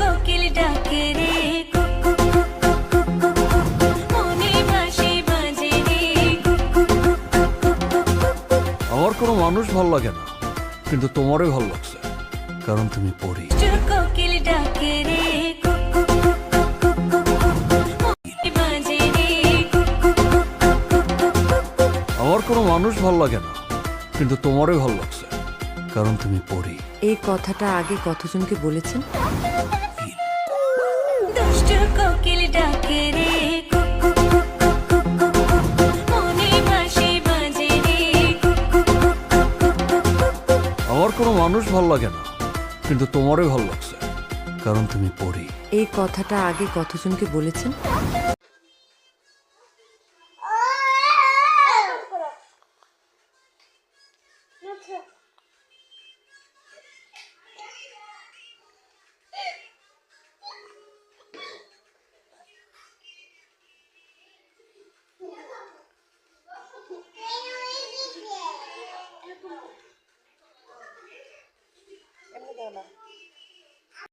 কোকিল ডাকে রে। মনে। আমার কোনো মানুষ ভালো লাগে না কিন্তু তোমারই ভালো লাগছে কারণ তুমি পড়ি কোকিল ডাকে রে। মনে। আমার কোনো মানুষ ভালো লাগে না কিন্তু তোমারই ভালো লাগছে কারণ তুমি পড়ি এই কথাটা আগে কতজনকে বলেছেন। মনে। আমার কোনো মানুষ ভালো লাগে না কিন্তু তোমারই ভালো লাগছে কারণ তুমি পড়ি এই কথাটা আগে কতজনকে বলেছেন এমনি দাও না